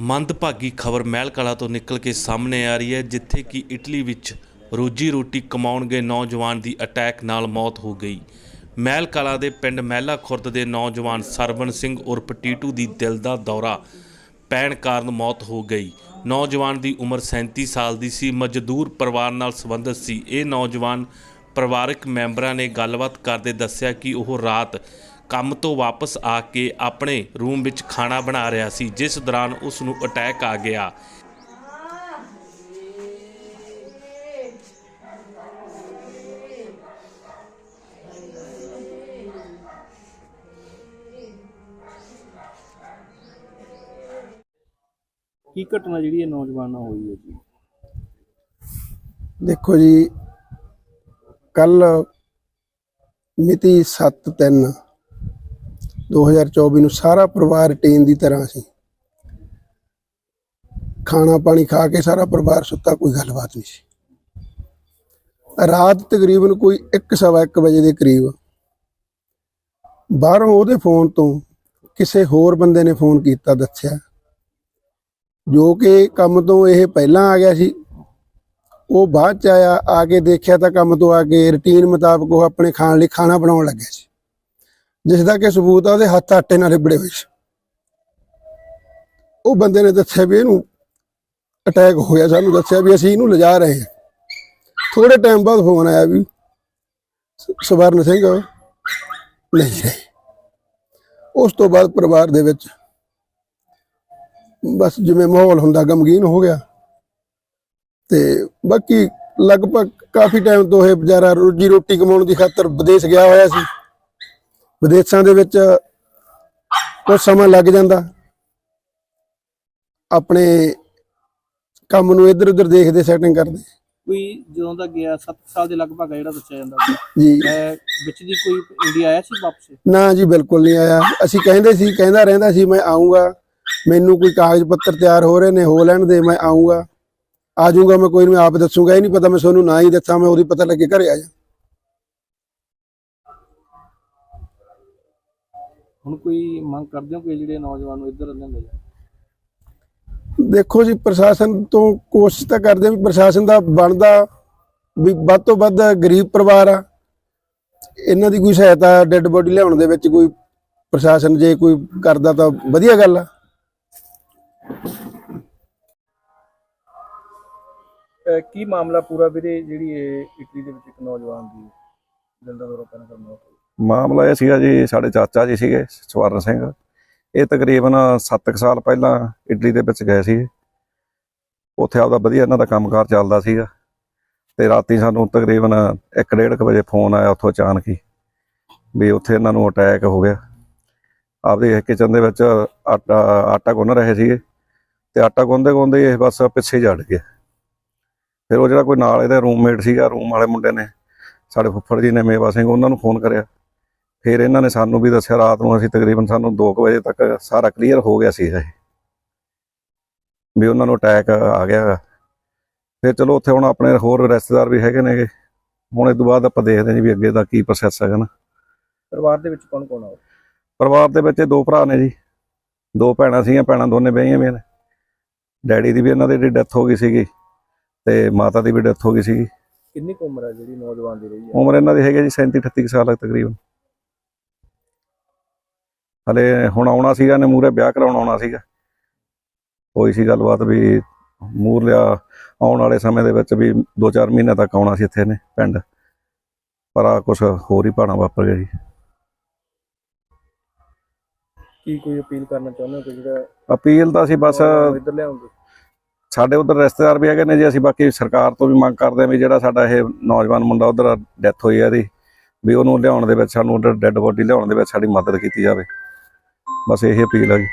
ਮੰਦਭਾਗੀ ਖਬਰ ਮਹਿਲ ਕਲਾ ਤੋਂ ਨਿਕਲ ਕੇ ਸਾਹਮਣੇ ਆ ਰਹੀ ਹੈ, ਜਿੱਥੇ ਕਿ ਇਟਲੀ ਵਿੱਚ ਰੋਜੀ ਰੋਟੀ ਕਮਾਉਣ ਗਏ ਨੌਜਵਾਨ ਦੀ ਅਟੈਕ ਨਾਲ ਮੌਤ ਹੋ ਗਈ। ਮਹਿਲ ਕਲਾ ਦੇ ਪਿੰਡ ਮਹਿਲਾ ਖੁਰਦ ਦੇ ਨੌਜਵਾਨ ਸਰਵਨ ਸਿੰਘ ਉਰਫ ਟੀਟੂ ਦੀ ਦਿਲ ਦਾ ਦੌਰਾ ਪੈਣ ਕਾਰਨ ਮੌਤ ਹੋ ਗਈ। ਨੌਜਵਾਨ ਦੀ ਉਮਰ 37 ਸਾਲ ਦੀ ਸੀ। ਮਜ਼ਦੂਰ ਪਰਿਵਾਰ ਨਾਲ ਸੰਬੰਧਿਤ ਸੀ। ਇਹ ਨੌਜਵਾਨ ਪਰਿਵਾਰਕ ਮੈਂਬਰਾਂ ਨੇ ਗੱਲਬਾਤ ਕਰਦੇ ਦੱਸਿਆ ਕਿ ਉਹ ਰਾਤ ਕੰਮ ਤੋਂ ਵਾਪਸ ਆ ਕੇ ਆਪਣੇ ਰੂਮ ਵਿੱਚ ਖਾਣਾ ਬਣਾ ਰਿਹਾ ਸੀ ਜਿਸ ਦੌਰਾਨ ਉਸ ਨੂੰ ਅਟੈਕ ਆ ਗਿਆ। ਕੀ ਘਟਨਾ ਜਿਹੜੀ ਇਹ ਨੌਜਵਾਨ ਨਾਲ ਹੋਈ ਹੈ ਜੀ? ਦੇਖੋ ਜੀ ਕੱਲ ਮਿਤੀ 7/3 2024 ਨੂੰ ਸਾਰਾ ਪਰਿਵਾਰ ਰੁਟੀਨ ਦੀ ਤਰ੍ਹਾਂ ਸੀ। ਖਾਣਾ ਪਾਣੀ ਖਾ ਕੇ ਸਾਰਾ ਪਰਿਵਾਰ ਸੁੱਤਾ, ਕੋਈ ਗੱਲਬਾਤ ਨਹੀਂ ਸੀ। ਰਾਤ ਤਕਰੀਬਨ ਕੋਈ 1:15 ਵਜੇ ਦੇ ਕਰੀਬ ਬਾਹਰੋਂ ਉਹਦੇ ਫੋਨ ਤੋਂ ਕਿਸੇ ਹੋਰ ਬੰਦੇ ਨੇ ਫੋਨ ਕੀਤਾ, ਦੱਸਿਆ, ਜੋ ਕਿ ਕੰਮ ਤੋਂ ਇਹ ਪਹਿਲਾਂ ਆ ਗਿਆ ਸੀ। ਉਹ ਬਾਅਦ ਚ ਆਇਆ, ਆ ਕੇ ਦੇਖਿਆ ਤਾਂ ਕੰਮ ਤੋਂ ਆ ਕੇ ਰੁਟੀਨ ਮੁਤਾਬਕ ਉਹ ਆਪਣੇ ਖਾਣ ਲਈ ਖਾਣਾ ਬਣਾਉਣ ਲੱਗਿਆ ਸੀ। ਜਿਸ ਦਾ ਕਿ ਸਬੂਤ ਆ, ਉਹਦੇ ਹੱਥ ਆਟੇ ਨਾਲ ਲਿਬੜੇ ਹੋਏ ਸੀ। ਉਹ ਬੰਦੇ ਨੇ ਦੱਸਿਆ ਵੀ ਇਹਨੂੰ ਅਟੈਕ ਹੋਇਆ, ਸਾਨੂੰ ਦੱਸਿਆ ਵੀ ਅਸੀਂ ਇਹਨੂੰ ਲਿਜਾ ਰਹੇ ਹਾਂ। ਥੋੜੇ ਟਾਈਮ ਬਾਅਦ ਫੋਨ ਆਇਆ ਵੀ ਸਵਰਨ ਸਿੰਘ ਨਹੀਂ ਰਹੇ। ਉਸ ਤੋਂ ਬਾਅਦ ਪਰਿਵਾਰ ਦੇ ਵਿੱਚ ਬਸ ਜਿਵੇਂ ਮਾਹੌਲ ਹੁੰਦਾ, ਗਮਗੀਨ ਹੋ ਗਿਆ। ਤੇ ਬਾਕੀ ਲਗਭਗ ਕਾਫੀ ਟਾਈਮ ਤੋਂ ਇਹ ਵਿਚਾਰਾ ਰੋਜੀ ਰੋਟੀ ਕਮਾਉਣ ਦੀ ਖਾਤਰ ਵਿਦੇਸ਼ ਗਿਆ ਹੋਇਆ ਸੀ। ਵਿਦੇਸ਼ਾਂ ਦੇ ਵਿੱਚ ਕੁਝ ਸਮਾਂ ਲੱਗ ਜਾਂਦਾ। ਆਪਣੇ ਕੰਮ ਨੂੰ ਇੱਧਰ ਉੱਧਰ ਦੇਖਦੇ ਸੈਟਿੰਗ ਕਰਦੇ। ਕੋਈ ਜਦੋਂ ਦਾ ਗਿਆ 7 ਸਾਲ ਦੇ ਲਗਭਗ ਆ ਜਿਹੜਾ ਦੱਸਿਆ ਜਾਂਦਾ ਸੀ। ਜੀ। ਮੈਂ ਵਿੱਚ ਦੀ ਕੋਈ ਇੰਡੀਆ ਆਇਆ ਸੀ ਵਾਪਸ? ਨਾ ਜੀ ਬਿਲਕੁਲ ਨਹੀਂ ਆਇਆ। ਅਸੀਂ ਕਹਿੰਦੇ ਸੀ ਕਹਿੰਦਾ ਰਹਿੰਦਾ ਸੀ ਮੈਂ ਆਉਂਗਾ ਮੈਨੂੰ ਕੋਈ ਕਾਗਜ਼ ਪੱਤਰ ਤਿਆਰ ਹੋ ਰਹੇ ਨੇ ਹੋ ਲੈਣ ਦੇ ਮੈਂ ਆਉਂਗਾ ਆ ਜਾਊਂਗਾ ਮੈਂ ਕੋਈ ਨਹੀਂ ਆਪ ਦੱਸੂਗਾ। ਇਹ ਨਹੀਂ ਪਤਾ ਮੈਂ ਤੁਹਾਨੂੰ ਨਾ ਹੀ ਦੱਸਾਂ ਮੈਂ ਉਹਦੀ ਪਤਾ ਲੱਗੇ ਘਰੇ ਆ ਜਾ। ਹੁਣ ਕੋਈ ਮੰਗ ਕਰਦੇ ਹੋ ਕਿ ਜਿਹੜੇ ਨੌਜਵਾਨ ਨੂੰ ਇੱਧਰ ਲਿਆਂਦਾ ਜਾਵੇ ਦੇਖੋ ਜੀ ਪ੍ਰਸ਼ਾਸਨ ਤੋਂ ਕੋਸ਼ਿਸ਼ ਤਾਂ ਕਰਦੇ ਆ ਵੀ ਪ੍ਰਸ਼ਾਸਨ ਦਾ ਬਣਦਾ ਵੀ ਵੱਧ ਤੋਂ ਵੱਧ ਗਰੀਬ ਪਰਿਵਾਰ ਆ। ਇਹਨਾਂ ਦੀ ਕੋਈ ਸਹਾਇਤਾ ਡੈੱਡ ਬੋਡੀ ਲਿਆਉਣ ਦੇ ਵਿੱਚ ਕੋਈ ਪ੍ਰਸ਼ਾਸਨ ਜੇ ਕੋਈ ਕਰਦਾ ਤਾਂ ਵਧੀਆ ਗੱਲ ਆ। ਕੀ ਮਾਮਲਾ ਪੂਰਾ ਵੀਰੇ ਜਿਹੜੀ ਇਹ ਇਟਲੀ ਦੇ ਵਿੱਚ ਇੱਕ ਨੌਜਵਾਨ ਦੀ ਦਿਲ ਦਾ ਦੌਰਾ ਪੈਣ ਕਾਰਨ ਮੌਤ ਹੋਈ ਮਾਮਲਾ ਇਹ ਸੀਗਾ ਜੀ, ਸਾਡੇ ਚਾਚਾ ਜੀ ਸੀਗੇ, ਸਵਰਨ ਸਿੰਘ। ਇਹ ਤਕਰੀਬਨ 7 ਸਾਲ ਪਹਿਲਾਂ ਇਟਲੀ ਦੇ ਵਿੱਚ ਗਏ ਸੀ ਉੱਥੇ ਆਪਦਾ ਵਧੀਆ ਇਹਨਾਂ ਦਾ ਕੰਮਕਾਰ ਚੱਲਦਾ ਸੀਗਾ। ਤੇ ਰਾਤੀ ਸਾਨੂੰ ਤਕਰੀਬਨ 1:30 ਵਜੇ ਫੋਨ ਆਇਆ ਉੱਥੋਂ ਅਚਾਨਕ ਹੀ, ਵੀ ਉੱਥੇ ਇਹਨਾਂ ਨੂੰ ਅਟੈਕ ਹੋ ਗਿਆ। ਆਪਦੇ ਕਿਚਨ ਦੇ ਵਿੱਚ ਆਟਾ ਆਟਾ ਗੁੰਨ ਰਹੇ ਸੀਗੇ ਤੇ ਆਟਾ ਗੁੰਨਦੇ ਗੁੰਨਦੇ ਇਹ ਬਸ ਪਿੱਛੇ ਜੜ ਗਿਆ। ਫਿਰ ਉਹ ਜਿਹੜਾ ਕੋਈ ਨਾਲ ਇਹਦਾ ਰੂਮਮੇਟ ਸੀਗਾ ਰੂਮ ਵਾਲੇ ਮੁੰਡੇ ਨੇ, ਸਾਡੇ ਫੁੱਫੜ ਜੀ ਨੇ ਮੇਵਾ ਸਿੰਘ, ਉਹਨਾਂ ਨੂੰ ਫੋਨ ਕਰਿਆ। ਫਿਰ ਇਹਨਾਂ ਨੇ ਸਾਨੂੰ ਵੀ ਦੱਸਿਆ ਰਾਤ ਨੂੰ ਅਸੀਂ ਤਕਰੀਬਨ ਸਾਨੂੰ 2 ਵਜੇ ਤੱਕ ਸਾਰਾ ਕਲੀਅਰ ਹੋ ਗਿਆ ਸੀ ਇਹ। ਵੀ ਉਹਨਾਂ ਨੂੰ ਅਟੈਕ ਆ ਗਿਆ। ਫਿਰ ਚਲੋ ਉੱਥੇ ਹੁਣ ਆਪਣੇ ਹੋਰ ਰਿਸ਼ਤੇਦਾਰ ਵੀ ਹੈਗੇ ਨੇਗੇ। ਹੁਣ ਇਸ ਤੋਂ ਬਾਅਦ ਆਪਾਂ ਦੇਖਦੇ ਹਾਂ ਜੀ ਵੀ ਅੱਗੇ ਦਾ ਕੀ ਪ੍ਰੋਸੈਸ ਹੈਗਾ ਨਾ। ਪਰਿਵਾਰ ਦੇ ਵਿੱਚ ਕੌਣ ਕੌਣ ਆ ਪਰਿਵਾਰ ਦੇ ਵਿੱਚ ਇਹ ਦੋ ਭਰਾ ਨੇ ਜੀ। ਦੋ ਭੈਣਾਂ ਸੀਗੀਆਂ ਭੈਣਾਂ ਦੋਨੇ ਵਿਆਹੀਆਂ ਵੀ ਨੇ। ਡੈਡੀ ਦੀ ਵੀ ਇਹਨਾਂ ਦੀ ਡੈਥ ਹੋ ਗਈ ਸੀਗੀ ਤੇ ਮਾਤਾ ਦੀ ਵੀ ਡੈਥ ਹੋ ਗਈ ਸੀਗੀ। ਕਿੰਨੀ ਕੁ ਉਮਰ ਹੈ ਜਿਹੜੀ ਨੌਜਵਾਨ ਦੀ ਰਹੀ ਹੈ ਉਮਰ ਇਹਨਾਂ ਦੀ ਹੈਗੀ ਜੀ 37 38 ਕੁ ਸਾਲ ਹੈ ਤਕਰੀਬਨ। ਹਲੇ ਹੁਣ ਆਉਣਾ ਸੀਗਾ ਨੇ ਮੂਰੇ ਵਿਆਹ ਕਰਾਉਣ ਆਉਣਾ ਸੀਗਾ। ਹੋਈ ਸੀ ਗੱਲਬਾਤ ਵੀ ਮੂਰ ਲਿਆ ਆਉਣ ਵਾਲੇ ਸਮੇਂ ਦੇ ਵਿੱਚ ਵੀ 2-4 ਮਹੀਨੇ ਤੱਕ ਆਉਣਾ ਸੀ ਇੱਥੇ ਨੇ ਪਿੰਡ। ਪਰ ਆ ਕੁਝ ਹੋਰ ਹੀ ਭਾਣਾ ਵਾਪਰ ਗਿਆ ਜੀ। ਕੀ ਕੋਈ ਅਪੀਲ ਕਰਨਾ ਚਾਹੁੰਦੇ ਹੋ ਕਿ ਜਿਹੜਾ ਅਪੀਲ ਤਾਂ ਅਸੀਂ ਬਸ ਇੱਧਰ ਲਿਆਉਂਗੇ? ਸਾਡੇ ਉਧਰ ਰਿਸ਼ਤੇਦਾਰ ਵੀ ਹੈਗੇ ਨੇ ਜੀ ਅਸੀਂ ਬਾਕੀ ਸਰਕਾਰ ਤੋਂ ਵੀ ਮੰਗ ਕਰਦੇ ਹਾਂ ਵੀ ਜਿਹੜਾ ਸਾਡਾ ਇਹ ਨੌਜਵਾਨ ਮੁੰਡਾ ਉਧਰ ਡੈਥ ਹੋਈ ਹੈ ਇਹਦੀ ਵੀ ਉਹਨੂੰ ਲਿਆਉਣ ਦੇ ਵਿੱਚ ਸਾਨੂੰ ਉਧਰ ਡੈੱਡ ਬੋਡੀ ਲਿਆਉਣ ਦੇ ਵਿੱਚ ਸਾਡੀ ਮਦਦ ਕੀਤੀ ਜਾਵੇ। ਬਸ ਇਹ ਅਪੀਲ ਹੈ ਜੀ।